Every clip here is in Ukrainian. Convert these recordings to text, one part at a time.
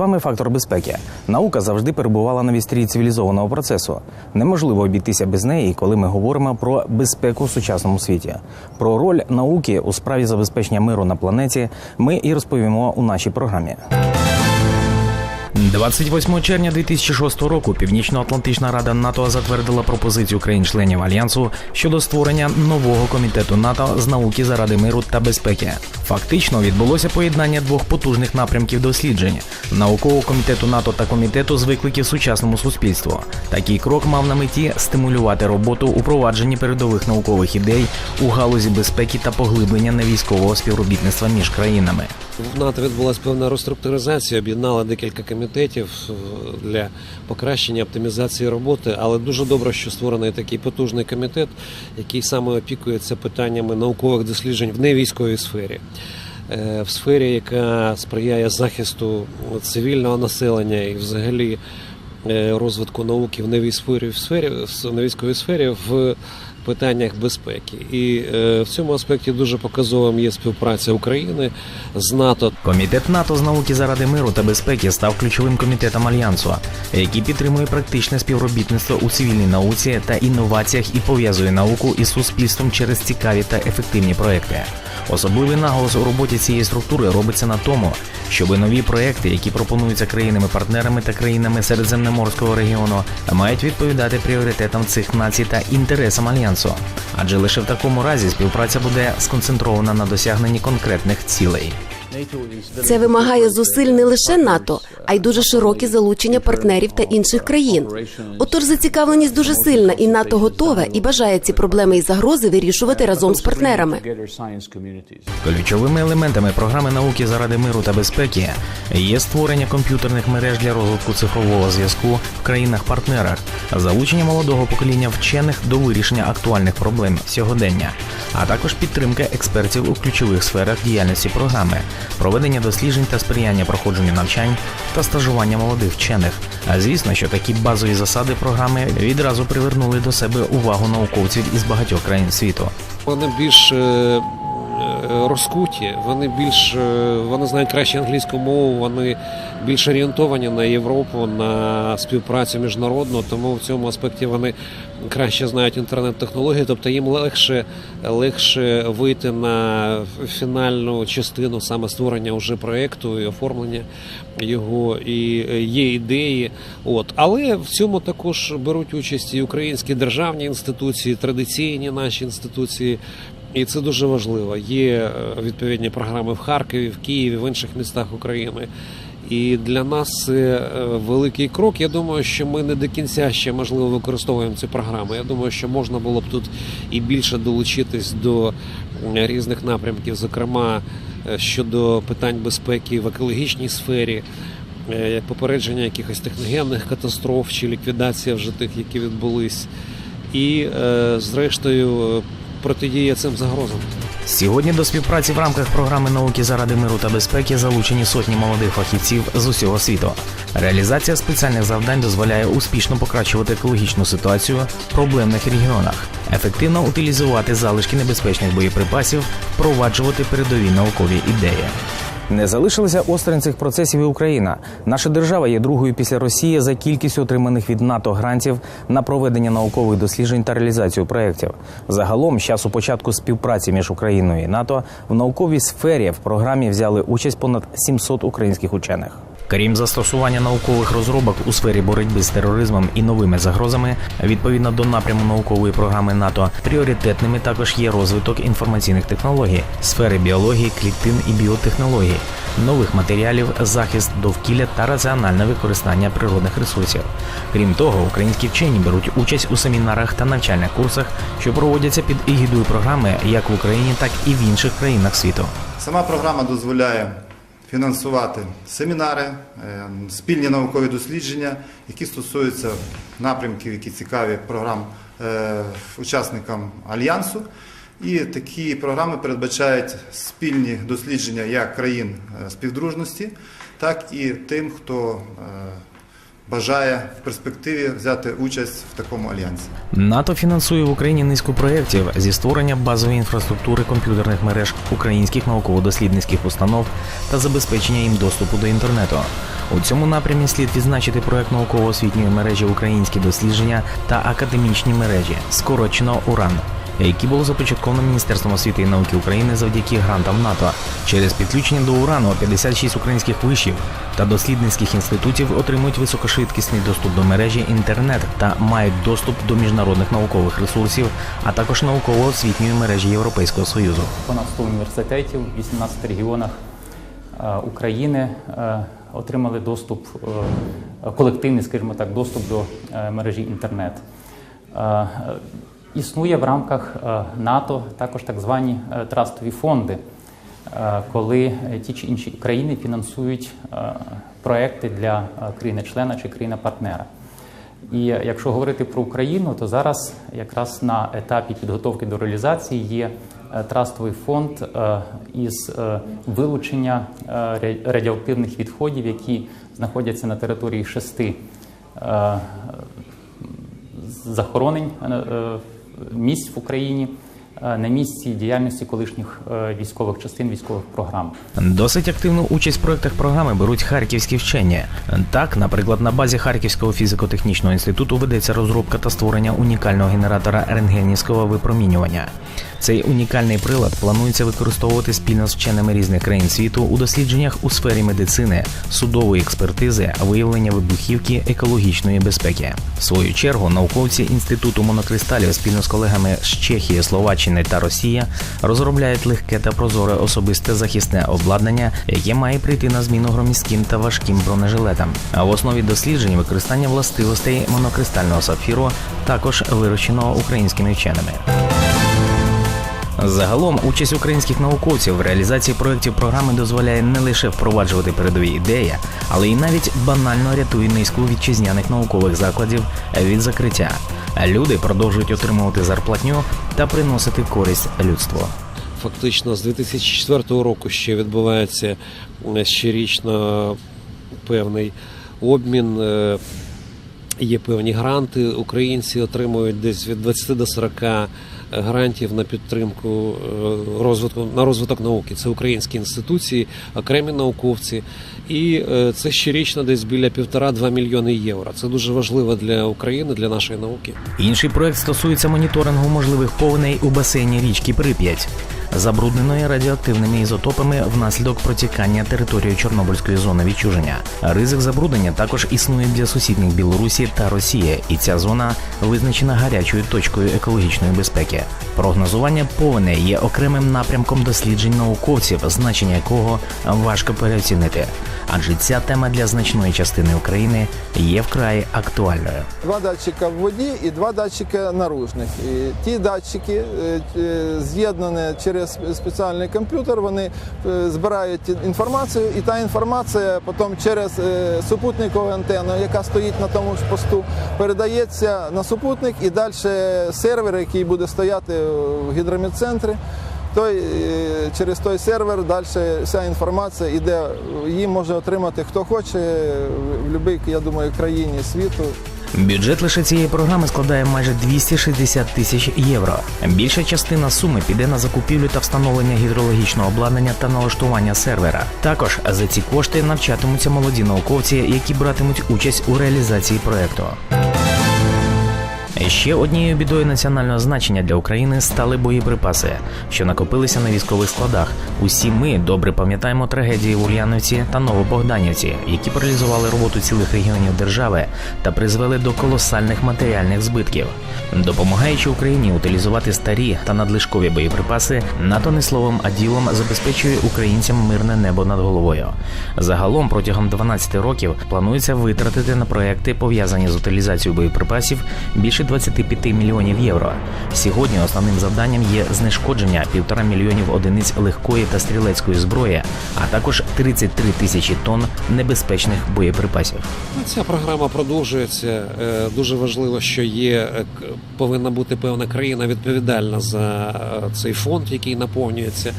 вами фактор безпеки. Наука завжди перебувала на вістрі цивілізованого процесу. Неможливо обійтися без неї, коли ми говоримо про безпеку в сучасному світі. Про роль науки у справі забезпечення миру на планеті ми і розповімо у нашій програмі. 28 червня 2006 року Північно-Атлантична рада НАТО затвердила пропозицію країн-членів альянсу щодо створення нового комітету НАТО з науки заради миру та безпеки. Фактично відбулося поєднання двох потужних напрямків досліджень наукового комітету НАТО та комітету з викликів сучасному суспільству. Такий крок мав на меті стимулювати роботу у провадженні передових наукових ідей у галузі безпеки та поглиблення невійськового співробітництва між країнами. В НАТО відбулася певна реструктуризація, об'єднала декілька комітетів е, для покращення оптимізації роботи. Але дуже добре, що створений такий потужний комітет, який саме опікується питаннями наукових досліджень в невійськовій сфері. Е, В сфері, яка сприяє захисту цивільного населення і взагалі е, розвитку науки в невійськовій сфері, в невійськовій сфері в питаннях безпеки. І е, в цьому аспекті дуже показовим є співпраця України з НАТО. Комітет НАТО з науки заради миру та безпеки став ключовим комітетом альянсу, який підтримує практичне співробітництво у цивільній науці та інноваціях і пов'язує науку із суспільством через цікаві та ефективні проекти. Особливий наголос у роботі цієї структури робиться на тому, щоб нові проекти, які пропонуються країнами-партнерами та країнами Середземноморського регіону, мають відповідати пріоритетам цих націй та інтересам альянсу. Адже лише в такому разі співпраця буде сконцентрована на досягненні конкретних цілей. Це вимагає зусиль не лише НАТО, а й дуже широке залучення партнерів та інших країн. Отож, зацікавленість дуже сильна, і НАТО готове і бажає ці проблеми і загрози вирішувати разом з партнерами. Ключовими елементами програми науки заради миру та безпеки є створення комп'ютерних мереж для розвитку цифрового зв'язку в країнах-партнерах, залучення молодого покоління вчених до вирішення актуальних проблем сьогодення, а також підтримка експертів у ключових сферах діяльності програми, проведення досліджень та сприяння проходженню навчань та стажування молодих вчених. А звісно, що такі базові засади програми відразу привернули до себе увагу науковців із багатьох країн світу. Вони більш е, е, розкуті, вони більш е, вони знають краще англійську мову, вони більш орієнтовані на Європу, на співпрацю міжнародну. Тому в цьому аспекті вони краще знають інтернет-технології, тобто їм легше, легше вийти на фінальну частину саме створення уже проекту і оформлення його, і е, є ідеї. От але в цьому також беруть участь і українські державні інституції, традиційні наші інституції. І це дуже важливо. Є е, відповідні програми в Харкові, в Києві, в інших містах України. І для нас це е, великий крок. Я думаю, що ми не до кінця ще можливо використовуємо ці програми. Я думаю, що можна було б тут і більше долучитись до різних напрямків, зокрема е, щодо питань безпеки в екологічній сфері, е, попередження якихось техногенних катастроф чи ліквідація вже тих, які відбулись, і е, зрештою е, протидія цим загрозам. Сьогодні до співпраці в рамках програми науки заради миру та безпеки залучені сотні молодих фахівців з усього світу. Реалізація спеціальних завдань дозволяє успішно покращувати екологічну ситуацію в проблемних регіонах, ефективно утилізувати залишки небезпечних боєприпасів, впроваджувати передові наукові ідеї. Не залишилася осторонь цих процесів і Україна. Наша держава є другою після Росії за кількістю отриманих від НАТО грантів на проведення наукових досліджень та реалізацію проєктів. Загалом, з часу початку співпраці між Україною і НАТО в науковій сфері в програмі взяли участь понад 700 українських учених. Крім застосування наукових розробок у сфері боротьби з тероризмом і новими загрозами, відповідно до напряму наукової програми НАТО, пріоритетними також є розвиток інформаційних технологій, сфери біології, клітин і біотехнологій, нових матеріалів, захист довкілля та раціональне використання природних ресурсів. Крім того, українські вчені беруть участь у семінарах та навчальних курсах, що проводяться під егідою програми як в Україні, так і в інших країнах світу. Сама програма дозволяє фінансувати семінари, е, спільні наукові дослідження, які стосуються напрямків, які цікаві програм е, учасникам альянсу. І такі програми передбачають спільні дослідження як країн е, співдружності, так і тим, хто бажає в перспективі взяти участь в такому альянсі. НАТО фінансує в Україні низку проєктів зі створення базової інфраструктури комп'ютерних мереж українських науково-дослідницьких установ та забезпечення їм доступу до інтернету. У цьому напрямі слід відзначити проект науково-освітньої мережі Українські дослідження та академічні мережі, скорочено УРАН. Які було започатковано Міністерством освіти і науки України завдяки грантам НАТО. Через підключення до урану 56 українських вишів та дослідницьких інститутів отримують високошвидкісний доступ до мережі інтернет та мають доступ до міжнародних наукових ресурсів, а також науково-освітньої мережі Європейського союзу. понад 100 університетів в 18 регіонах е, України е, отримали доступ, е, колективний, скажімо так, доступ до мережі інтернет. Існує в рамках е, НАТО також так звані е, трастові фонди, е, коли ті чи інші країни фінансують проекти для країни-члена чи країни-партнера. І якщо говорити про Україну, то зараз якраз на етапі підготовки до реалізації є трастовий фонд із вилучення радіоактивних відходів, які знаходяться на території шести захоронень місць в Україні на місці діяльності колишніх е, військових частин військових програм. Досить активну участь в проектах програми беруть харківські вчені. Так, наприклад, на базі Харківського фізико-технічного інституту ведеться розробка та створення унікального генератора рентгенівського випромінювання. Цей унікальний прилад планується використовувати спільно з вченими різних країн світу у дослідженнях у сфері медицини, судової експертизи, виявлення вибухівки, екологічної безпеки. В свою чергу науковці інституту монокристалів спільно з колегами з Чехії, Словаччини та Росії розробляють легке та прозоре особисте захисне обладнання, яке має прийти на зміну громістким та важким бронежилетам. А в основі досліджень використання властивостей монокристального сапфіру, також вирощеного українськими вченими. Загалом участь українських науковців в реалізації проєктів програми дозволяє не лише впроваджувати передові ідеї, але й навіть банально рятує низку вітчизняних наукових закладів від закриття. Люди продовжують отримувати зарплатню та приносити користь людству. Фактично з 2004 року ще відбувається щорічно певний обмін. е, Є певні гранти. Українці отримують десь від 20 до 40 грантів на підтримку е, розвитку на розвиток науки. Це українські інституції, окремі науковці, і е, це щорічно десь біля півтора-два мільйони євро. Це дуже важливо для України, для нашої науки. Інший проект стосується моніторингу можливих повеней у басейні річки Прип'ять, забрудненої радіоактивними ізотопами внаслідок протікання території Чорнобильської зони відчуження. Ризик забруднення також існує для сусідніх Білорусі та Росії, і ця зона визначена гарячою точкою екологічної безпеки. Прогнозування повеней є окремим напрямком досліджень науковців, значення якого важко переоцінити, адже ця тема для значної частини України є вкрай актуальною. Два датчика в воді і два датчика наружних. І ті датчики е, е, з'єднані через спеціальний комп'ютер. Вони е, збирають інформацію, і та інформація потім через супутникову антенну, яка стоїть на тому ж посту, передається на супутник і далі сервер, який буде стояти в гідромедцентрі. Той е, через той сервер далі вся інформація іде. Її може отримати хто хоче в будь-якій, я думаю, країні світу. Бюджет лише цієї програми складає майже 260 тисяч євро. Більша частина суми піде на закупівлю та встановлення гідрологічного обладнання та налаштування сервера. Також за ці кошти навчатимуться молоді науковці, які братимуть участь у реалізації проекту. Ще однією бідою національного значення для України стали боєприпаси, що накопилися на військових складах. Усі ми добре пам'ятаємо трагедії в Ульяновці та Новобогданівці, які паралізували роботу цілих регіонів держави та призвели до колосальних матеріальних збитків. Допомагаючи Україні утилізувати старі та надлишкові боєприпаси, НАТО не словом, а ділом забезпечує українцям мирне небо над головою. Загалом протягом 12 років планується витратити на проекти, пов'язані з утилізацією боєприпасів, більше 25 мільйонів євро. Сьогодні основним завданням є знешкодження півтора мільйонів одиниць легкої та стрілецької зброї, а також 33 тисячі тонн небезпечних боєприпасів. Ну, Ця програма продовжується. Е, Дуже важливо, що є е, повинна бути певна країна відповідальна за е, цей фонд, який наповнюється.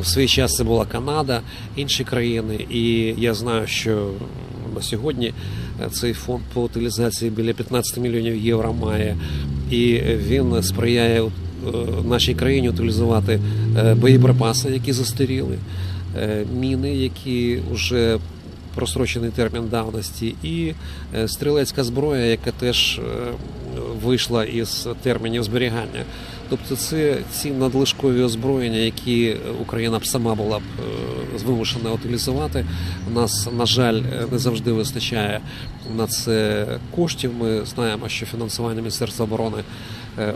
У свій час це була Канада, інші країни, і я знаю, що сьогодні Е, Цей фонд по утилізації біля 15 мільйонів євро має, і він сприяє е, нашій країні утилізувати е, боєприпаси, які застаріли, міни, які вже просрочений термін давності, і стрілецька зброя, яка теж вийшла із термінів зберігання. Тобто це ці надлишкові озброєння, які Україна б сама була б е, вимушена утилізувати. Нас, на жаль, не завжди вистачає на це коштів. Ми знаємо, що фінансування Міністерства оборони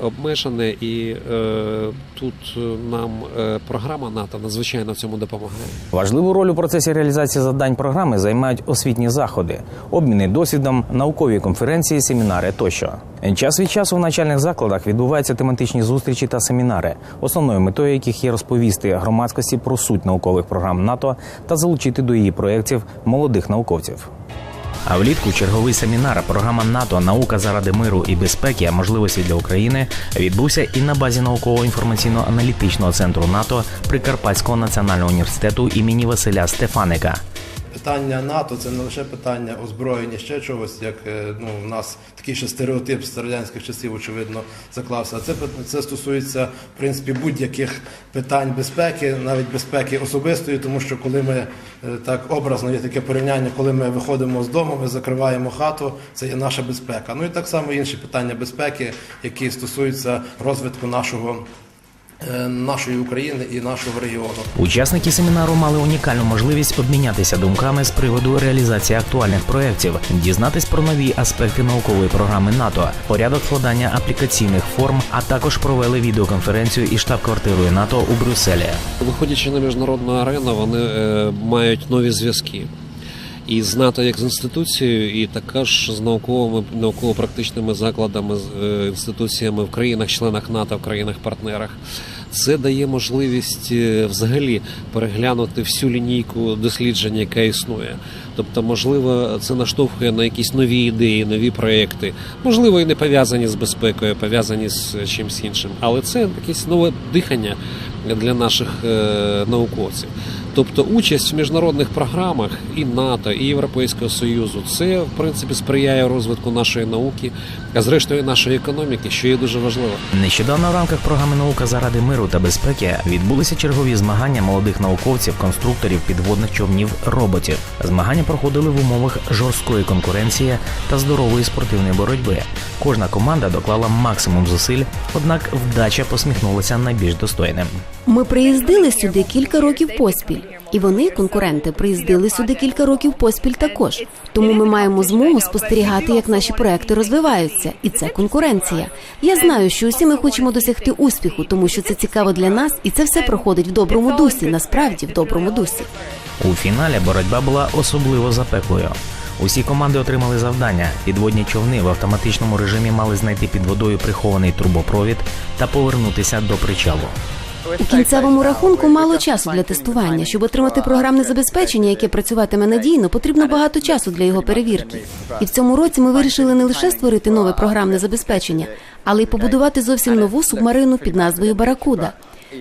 обмежене, і е, тут е, нам е, програма НАТО надзвичайно в цьому допомагає. Важливу роль у процесі реалізації завдань програми займають освітні заходи, обміни досвідом, наукові конференції, семінари тощо. Час від часу в навчальних закладах відбуваються тематичні зустрічі та семінари, основною метою яких є розповісти громадськості про суть наукових програм НАТО та залучити до її проєктів молодих науковців. А влітку черговий семінар програма НАТО Наука заради миру і безпеки, а можливості для України відбувся і на базі науково-інформаційно-аналітичного центру НАТО Прикарпатського національного університету імені Василя Стефаника. Питання НАТО це не лише питання озброєння ще чогось, як е, ну у нас такий ще стереотип з радянських часів, очевидно, заклався. А це це стосується в принципі будь-яких питань безпеки, навіть безпеки особистої, тому що коли ми е, так образно є таке порівняння, коли ми виходимо з дому, ми закриваємо хату, це є наша безпека. Ну і так само інші питання безпеки, які стосуються розвитку нашого. Е, Нашої України і нашого регіону. Учасники семінару мали унікальну можливість обмінятися думками з приводу реалізації актуальних проєктів, дізнатись про нові аспекти наукової програми НАТО, порядок складання аплікаційних форм, а також провели відеоконференцію із штаб-квартирою НАТО у Брюсселі. Виходячи на міжнародну арену, вони е, мають нові зв'язки. І з НАТО як з інституцією, і також з науковими науково-практичними закладами, з е, інституціями в країнах-членах НАТО, в країнах-партнерах. Це дає можливість е, взагалі переглянути всю лінійку досліджень, яка існує. Тобто, можливо, це наштовхує на якісь нові ідеї, нові проекти, можливо, і не пов'язані з безпекою, пов'язані з чимось іншим. Але це якесь нове дихання для наших е, науковців. Тобто участь в міжнародних програмах і НАТО, і Європейського Союзу це в принципі сприяє розвитку нашої науки, а зрештою нашої економіки, що є дуже важливо. Нещодавно в рамках програми Наука заради миру та безпеки відбулися чергові змагання молодих науковців, конструкторів підводних човнів роботів. Змагання проходили в умовах жорсткої конкуренції та здорової спортивної боротьби. Кожна команда доклала максимум зусиль, однак вдача посміхнулася найбільш достойним. Ми приїздили сюди кілька років поспіль, і вони, конкуренти, приїздили сюди кілька років поспіль також. Тому ми маємо змогу спостерігати, як наші проекти розвиваються, і це конкуренція. Я знаю, що усі ми хочемо досягти успіху, тому що це цікаво для нас, і це все проходить в доброму дусі. Насправді в доброму дусі. У фіналі боротьба була особливо запеклою. Усі команди отримали завдання. Підводні човни в автоматичному режимі мали знайти під водою прихований трубопровід та повернутися до причалу. У кінцевому рахунку мало часу для тестування. Щоб отримати програмне забезпечення, яке працюватиме надійно, потрібно багато часу для його перевірки. І в цьому році ми вирішили не лише створити нове програмне забезпечення, але й побудувати зовсім нову субмарину під назвою Баракуда.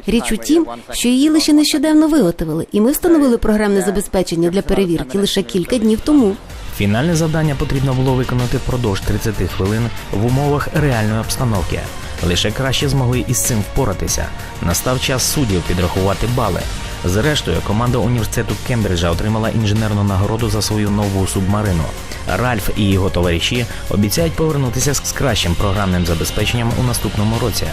Річ у тім, що її лише нещодавно виготовили, і ми встановили програмне забезпечення для перевірки лише кілька днів тому. Фінальне завдання потрібно було виконати впродовж 30 хвилин в умовах реальної обстановки. Лише краще змогли із цим впоратися. Настав час суддів підрахувати бали. Зрештою, команда університету Кембриджа отримала інженерну нагороду за свою нову субмарину. Ральф і його товариші обіцяють повернутися з кращим програмним забезпеченням у наступному році.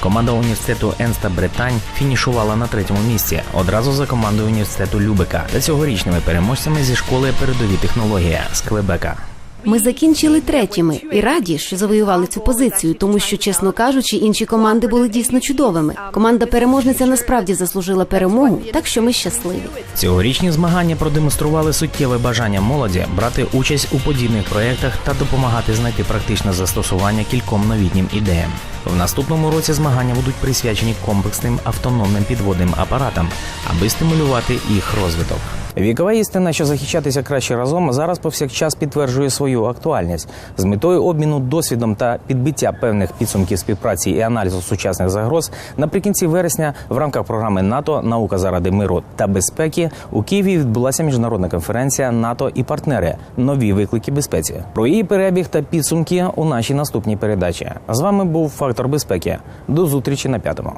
Команда університету Енста Бретань фінішувала на третьому місці одразу за командою університету Любека та цьогорічними переможцями зі школи передові технології з Клебека. Ми закінчили третіми і раді, що завоювали цю позицію, тому що, чесно кажучи, інші команди були дійсно чудовими. Команда переможниця насправді заслужила перемогу, так що ми щасливі. Цьогорічні змагання продемонстрували суттєве бажання молоді брати участь у подібних проєктах та допомагати знайти практичне застосування кільком новітнім ідеям. В наступному році змагання будуть присвячені комплексним автономним підводним апаратам, аби стимулювати їх розвиток. Вікова істина, що захищатися краще разом, зараз повсякчас підтверджує свою актуальність з метою обміну досвідом та підбиття певних підсумків співпраці і аналізу сучасних загроз. Наприкінці вересня в рамках програми НАТО Наука заради миру та безпеки у Києві відбулася міжнародна конференція НАТО і партнери нові виклики безпеці. Про її перебіг та підсумки у нашій наступній передачі. З вами був фактор безпеки. До зустрічі на п'ятому.